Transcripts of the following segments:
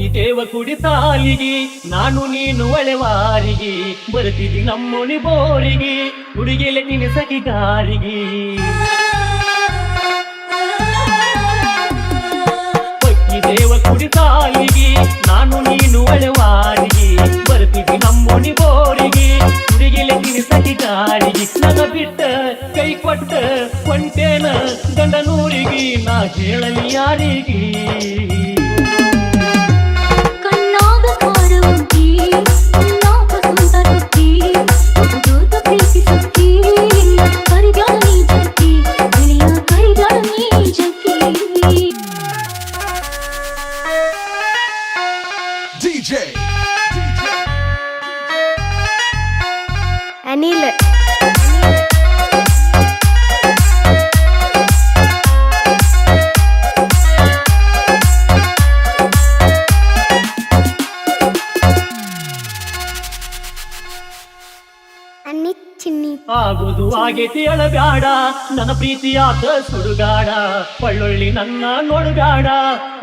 ಒಕ್ಕಿದೇವ ಕುಡಿ ತಾಲಿಗಿ ನಾನು ನೀನು ಒಳೆವಾರಿಗೆ ಬರ್ತಿದ್ದಿ ನಮ್ಮೊಳಿ ಬೋರಿಗೆ ಹುಡುಗಿಲೆ ನಿನ್ನ ಸಖಿಗಾರಿಗೆ ಒಕ್ಕಿದೇವ ಕುಡಿ ತಾಲಿಗಿ ನಾನು ನೀನು ಒಳೆವಾರಿಗೆ ಬರ್ತಿದ್ದಿ ನಮ್ಮೊಣಿ ಬೋರಿಗೆ ಹುಡುಗಿಲೆ ನಿನ್ನ ಸಖಿಗಾರಿಗೆ ನನ್ನ ಬಿಟ್ಟ, ಕೈ ಕೊಟ್ಟ ಕೊಂಟೇನ ಗಂಡನೂರಿಗೆ, ನಾ ಕೇಳಲಿ ಯಾರಿಗೆ? ಅನಿಲ್ ಆಗುದು ಆಗೇತಿ ಅಳಬ್ಯಾಡ ನನ್ನ ಪ್ರೀತಿಯಾದ ಸುಡುಗಾಡ. ಒಳ್ಳೊಳ್ಳಿ ನನ್ನ ನೋಡುಗಾಡ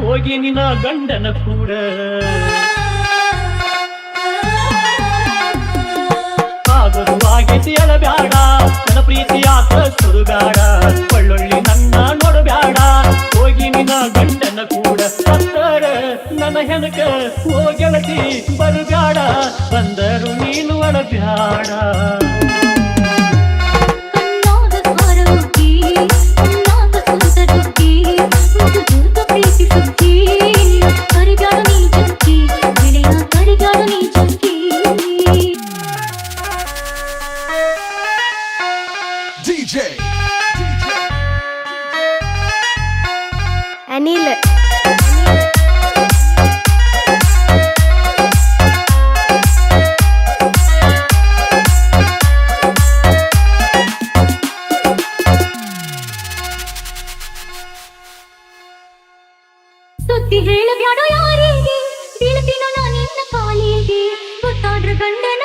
ಹೋಗಿ ನಿನ್ನ ಗಂಡನ ಕೂಡ. ಆಗುದು ಬೇಡ ನನ್ನ ಪ್ರೀತಿಯಾತ ಸುಡುಗಾಡ ಒಳ್ಳೊಳ್ಳಿ ನನ್ನ ನೋಡುಬ್ಯಾಡ. ಹೋಗಿ ನಿನ್ನ ಗಂಡನ ಕೂಡ ಸತ್ತರ ನನ್ನ ಹೆನಕ ಹೋಗೆಳತಿ ಬರುಗಾಡ ಬಂದರು ನೀನು ಕಣ್ಣಾಗ ಕಾರುವಂತಿ ಕಣ್ಣಾಗ ಸುಂದರತಿ DJ. ಅನಿಲ್ ಸುದ್ದಿ ಹೇಳಬ್ಯಾಡ ಯಾರಿಗೆ ಬೀಳ್ತೀನ ನಾ ನಿನ್ನ ಕಾಲಿಗೆ ಗೊತ್ತಾದ್ರ ಗಂಡನ